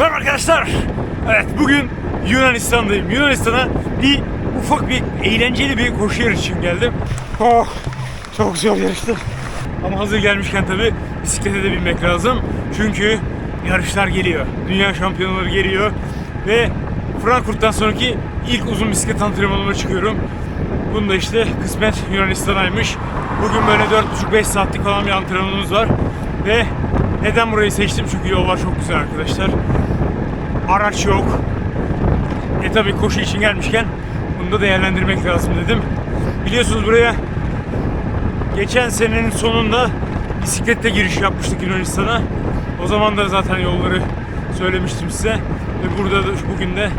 Merhaba arkadaşlar. Evet bugün Yunanistan'dayım. Yunanistan'a bir ufak bir eğlenceli bir koşu yarışı için geldim. Oh çok zor yarıştı. Ama hazır gelmişken tabi bisiklete de binmek lazım. Çünkü yarışlar geliyor. Dünya şampiyonaları geliyor. Ve Frankfurt'tan sonraki ilk uzun bisiklet antrenmanıma çıkıyorum. Bunda işte kısmet Yunanistan'aymış. Bugün böyle 4,5-5 saatlik falan bir antrenmanımız var. Ve neden burayı seçtim? Çünkü yollar çok güzel arkadaşlar. Araç yok. E tabi koşu için gelmişken bunu da değerlendirmek lazım dedim. Biliyorsunuz buraya geçen senenin sonunda bisikletle giriş yapmıştık Yunanistan'a. O zaman da zaten yolları söylemiştim size. Ve burada da bugün de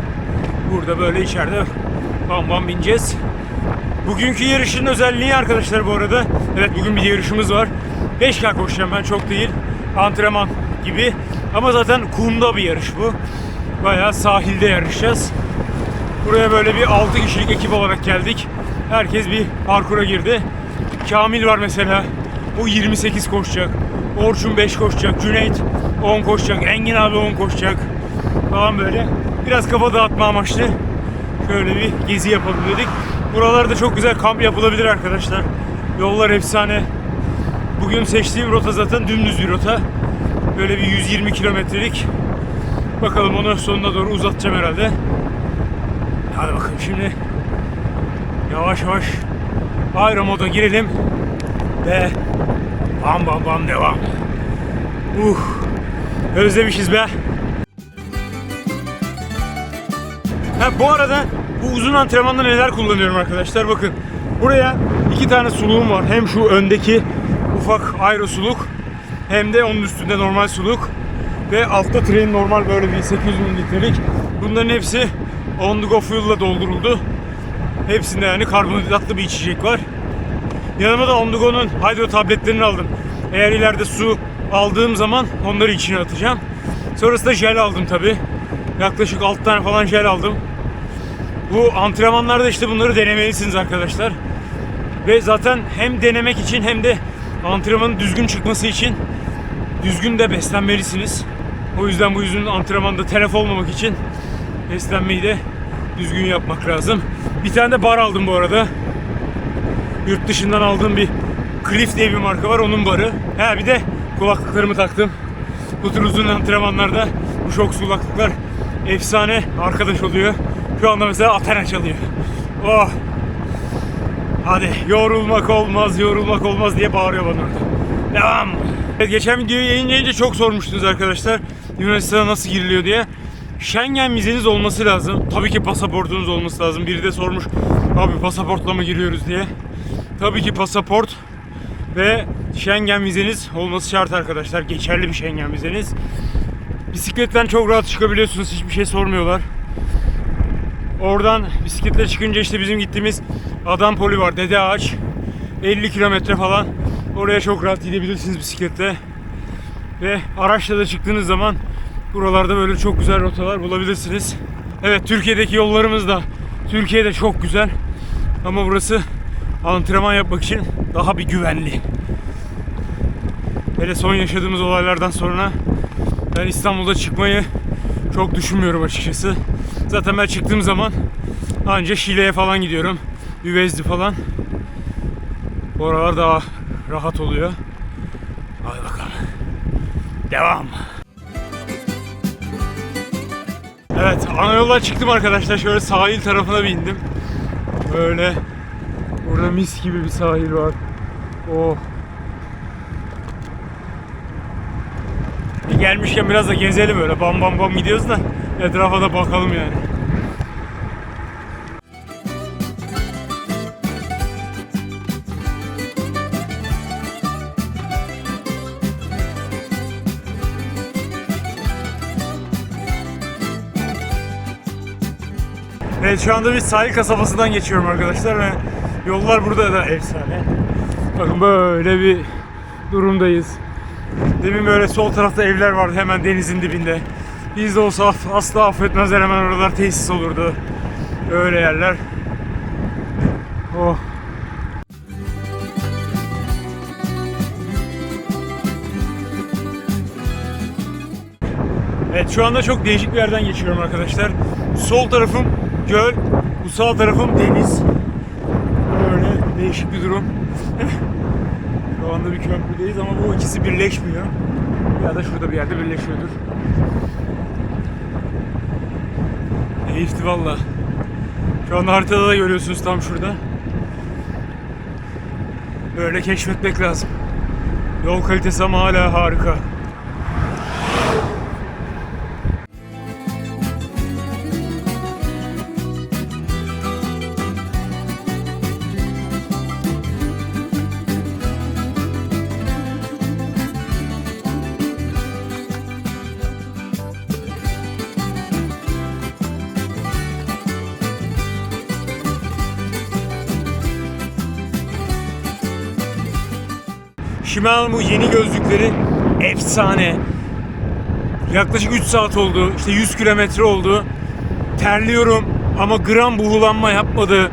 burada böyle içeride bam bam bineceğiz. Bugünkü yarışın özelliği arkadaşlar bu arada. Evet bugün bir yarışımız var. 5K koşacağım ben çok değil. Antrenman gibi. Ama zaten kumda bir yarış bu. Bayağı sahilde yarışacağız. Buraya böyle bir 6 kişilik ekip olarak geldik. Herkes bir parkura girdi. Kamil var mesela. O 28 koşacak. Orçun 5 koşacak. Cüneyt 10 koşacak. Engin abi 10 koşacak. Falan böyle. Biraz kafa dağıtma amaçlı. Şöyle bir gezi yapalım dedik. Buralarda çok güzel kamp yapılabilir arkadaşlar. Yollar efsane. Bugün seçtiğim rota zaten dümdüz bir rota. Böyle bir 120 kilometrelik. Bakalım onu sonuna doğru uzatacağım herhalde. Hadi bakalım şimdi yavaş yavaş aero moda girelim ve bam bam bam devam. Uh, özlemişiz be. Ha bu arada bu uzun antrenmanda neler kullanıyorum arkadaşlar bakın. Buraya iki tane suluğum var. Hem şu öndeki ufak aero suluk hem de onun üstünde normal suluk. Ve altta tren normal böyle bir 800 mililitrelik. Bunların hepsi on the go fuel'la dolduruldu. Hepsinde yani karbonhidratlı bir içecek var. Yanıma da on the go'nun hydro tabletlerini aldım. Eğer ileride su aldığım zaman onları içine atacağım. Sonrasında jel aldım tabi. Yaklaşık 6 tane falan jel aldım. Bu antrenmanlarda işte bunları denemelisiniz arkadaşlar. Ve zaten hem denemek için hem de antrenmanın düzgün çıkması için düzgün de beslenmelisiniz. O yüzden bu yüzden antrenmanda telef olmamak için beslenmeyi de düzgün yapmak lazım. Bir tane de bar aldım bu arada. Yurt dışından aldığım bir Cliff diye bir marka var onun barı. Ha bir de kulaklıklarımı taktım. Bu tür uzun antrenmanlarda bu şok kulaklıklar efsane arkadaş oluyor. Şu anda mesela Athena çalıyor. Oh. Hadi yorulmak olmaz, yorulmak olmaz diye bağırıyor bana orada. Devam. Evet, geçen videoyu yayınlayınca çok sormuştunuz arkadaşlar. Yunanistan'a nasıl giriliyor diye. Schengen vizeniz olması lazım. Tabii ki pasaportunuz olması lazım. Biri de sormuş abi pasaportla mı giriyoruz diye. Tabii ki pasaport ve Schengen vizeniz olması şart arkadaşlar. Geçerli bir Schengen vizeniz. Bisikletten çok rahat çıkabiliyorsunuz. Hiçbir şey sormuyorlar. Oradan bisikletle çıkınca işte bizim gittiğimiz Adampoli var. Dede Ağaç. 50 kilometre falan. Oraya çok rahat gidebilirsiniz bisikletle. Ve araçla da çıktığınız zaman buralarda böyle çok güzel rotalar bulabilirsiniz. Evet Türkiye'deki yollarımız da Türkiye'de çok güzel. Ama burası antrenman yapmak için daha bir güvenli. Hele son yaşadığımız olaylardan sonra ben İstanbul'da çıkmayı çok düşünmüyorum açıkçası. Zaten ben çıktığım zaman anca Şile'ye falan gidiyorum. Üvezdi falan. Oralar daha rahat oluyor. Hadi bakalım. Devam. Evet, ana yoldan çıktım arkadaşlar. Şöyle sahil tarafına bindim. Böyle burada mis gibi bir sahil var. Oh. E gelmişken biraz da gezelim öyle. Bam bam bam gidiyoruz da etrafa da bakalım yani. Evet şu anda bir sahil kasabasından geçiyorum arkadaşlar ve yollar burada da efsane. Bakın böyle bir durumdayız. Demin böyle sol tarafta evler vardı hemen denizin dibinde. Bizde olsa aff- asla affetmezler hemen oralar tesis olurdu. Öyle yerler. Oh. Evet şu anda çok değişik bir yerden geçiyorum arkadaşlar. Sol tarafım göl, bu sağ tarafım deniz. Böyle değişik bir durum. şu anda bir köprüdeyiz ama bu ikisi birleşmiyor. Ya da şurada bir yerde birleşiyordur. Keyifli valla. Şu anda haritada da görüyorsunuz tam şurada. Böyle keşfetmek lazım. Yol kalitesi ama hala harika. Shimano yeni gözlükleri efsane. Yaklaşık 3 saat oldu. İşte 100 kilometre oldu. Terliyorum ama gram buğulanma yapmadı.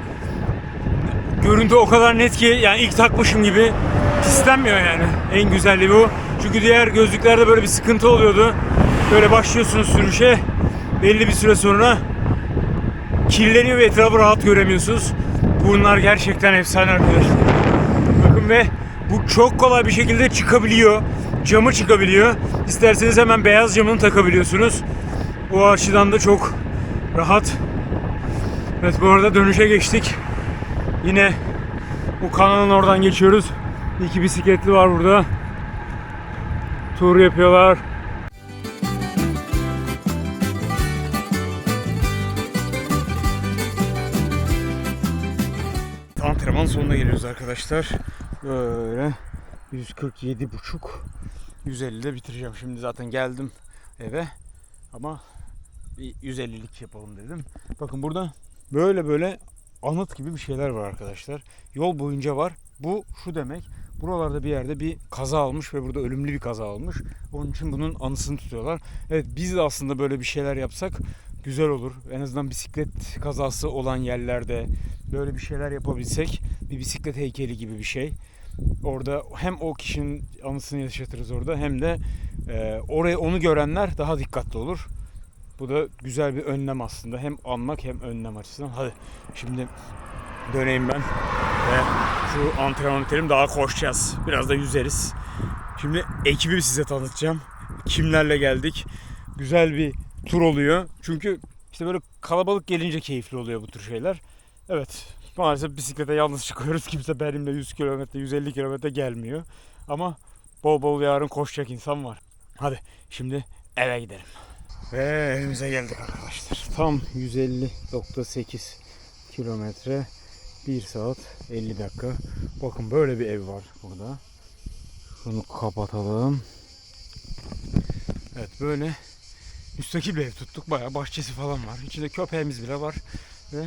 Görüntü o kadar net ki yani ilk takmışım gibi pislenmiyor yani. En güzelliği bu. Çünkü diğer gözlüklerde böyle bir sıkıntı oluyordu. Böyle başlıyorsunuz sürüşe. Belli bir süre sonra kirleniyor ve etrafı rahat göremiyorsunuz. Bunlar gerçekten efsane arkadaşlar. Bakın ve bu çok kolay bir şekilde çıkabiliyor. Camı çıkabiliyor. İsterseniz hemen beyaz camını takabiliyorsunuz. O açıdan da çok rahat. Evet bu arada dönüşe geçtik. Yine bu kanalın oradan geçiyoruz. İki bisikletli var burada. Tur yapıyorlar. Antrenman sonuna geliyoruz arkadaşlar. Böyle 147 buçuk 150'de bitireceğim. Şimdi zaten geldim eve ama bir 150'lik yapalım dedim. Bakın burada böyle böyle anıt gibi bir şeyler var arkadaşlar. Yol boyunca var. Bu şu demek. Buralarda bir yerde bir kaza almış ve burada ölümlü bir kaza almış. Onun için bunun anısını tutuyorlar. Evet biz de aslında böyle bir şeyler yapsak güzel olur. En azından bisiklet kazası olan yerlerde böyle bir şeyler yapabilsek bir bisiklet heykeli gibi bir şey. Orada hem o kişinin anısını yaşatırız orada hem de e, oraya onu görenler daha dikkatli olur. Bu da güzel bir önlem aslında. Hem anmak hem önlem açısından. Hadi şimdi döneyim ben. Ve şu antrenman bitelim daha koşacağız. Biraz da yüzeriz. Şimdi ekibi size tanıtacağım. Kimlerle geldik. Güzel bir tur oluyor. Çünkü işte böyle kalabalık gelince keyifli oluyor bu tür şeyler. Evet maalesef bisiklete yalnız çıkıyoruz. Kimse benimle 100 kilometre 150 kilometre gelmiyor. Ama bol bol yarın koşacak insan var. Hadi şimdi eve gidelim. Ve evimize geldik arkadaşlar. Tam 150.8 kilometre 1 saat 50 dakika. Bakın böyle bir ev var burada. Şunu kapatalım. Evet böyle müstakil bir ev tuttuk. Bayağı bahçesi falan var. İçinde köpeğimiz bile var. Ve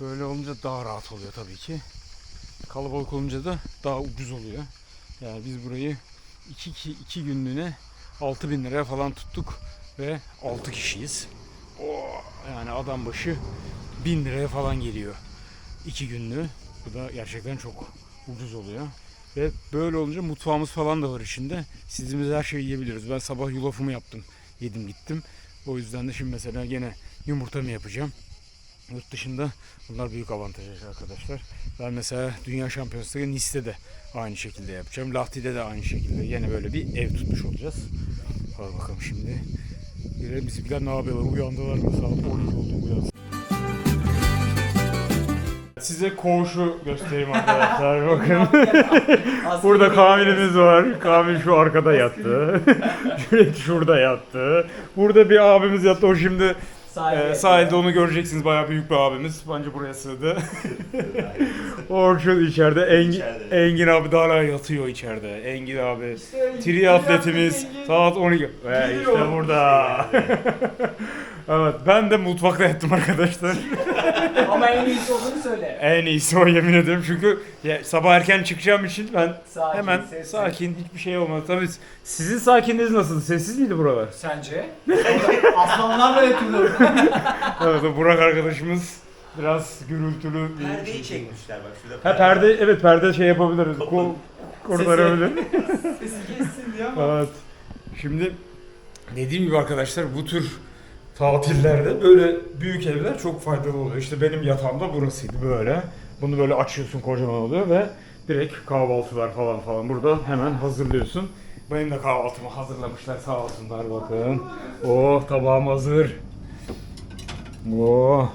böyle olunca daha rahat oluyor tabii ki. Kalabalık olunca da daha ucuz oluyor. Yani biz burayı 2 iki, iki günlüğüne 6000 liraya falan tuttuk ve 6 kişiyiz. Oo, yani adam başı 1000 liraya falan geliyor. 2 günlüğü. Bu da gerçekten çok ucuz oluyor. Ve böyle olunca mutfağımız falan da var içinde. Sizimiz her şeyi yiyebiliyoruz. Ben sabah yulafımı yaptım. Yedim gittim. O yüzden de şimdi mesela gene yumurtamı yapacağım. Yurt dışında bunlar büyük avantaj arkadaşlar. Ben mesela Dünya Şampiyonası'nda Nice'de de aynı şekilde yapacağım. Lahti'de de aynı şekilde. Yine böyle bir ev tutmuş olacağız. Hadi bakalım şimdi. Bizimkiler ne yapıyorlar? Uyandılar mı? Saat 12 oldu uyansın. Size koğuşu göstereyim arkadaşlar. Bakın. Burada Kamil'imiz var. Kamil şu arkada yattı. Cüneyt şurada yattı. Burada bir abimiz yattı. O şimdi e, sahilde onu göreceksiniz. Bayağı büyük bir abimiz. Bence buraya sığdı. Orçun içeride. Engin, Engin abi daha hala yatıyor içeride. Engin abi. Tri atletimiz. Saat 12. Ve işte burada. Evet ben de mutfakta yattım arkadaşlar. Ama en iyisi olduğunu söyle. En iyisi o yemin ederim çünkü ya, sabah erken çıkacağım için ben Sakin, hemen sessiz. sakin hiçbir şey olmadı. Tabii sizin sakinliğiniz nasıl? Sessiz miydi buralar? Sence? Aslanlarla yatılır. evet o Burak arkadaşımız biraz gürültülü bir Perdeyi çekmişler bak şurada. Ha perde evet perde şey yapabiliriz. Kol kurtarabilir. Sesi kessin diye ama. evet. Şimdi Dediğim gibi arkadaşlar bu tür tatillerde böyle büyük evler çok faydalı oluyor. İşte benim yatağım da burasıydı böyle. Bunu böyle açıyorsun kocaman oluyor ve direkt kahvaltılar falan falan burada hemen hazırlıyorsun. Benim de kahvaltımı hazırlamışlar sağ olsunlar bakın. Oh tabağım hazır. Oh.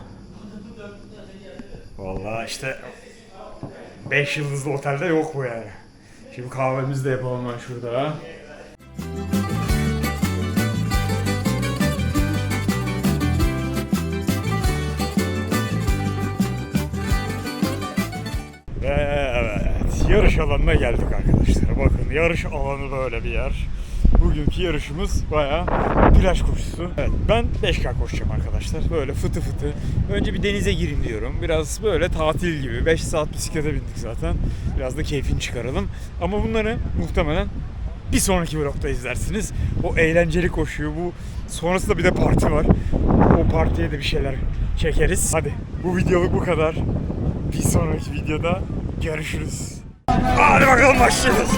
Vallahi işte 5 yıldızlı otelde yok bu yani. Şimdi kahvemizi de yapalım ben şurada. Yarış alanına geldik arkadaşlar. Bakın yarış alanı böyle bir yer. Bugünkü yarışımız bayağı plaj koşusu. Evet, ben 5K koşacağım arkadaşlar. Böyle fıtı fıtı. Önce bir denize gireyim diyorum. Biraz böyle tatil gibi. 5 saat bisiklete bindik zaten. Biraz da keyfini çıkaralım. Ama bunları muhtemelen bir sonraki vlogda izlersiniz. O eğlenceli koşuyor. Bu sonrasında bir de parti var. O partiye de bir şeyler çekeriz. Hadi bu videoluk bu kadar. Bir sonraki videoda görüşürüz. Hadi bakalım başlıyoruz.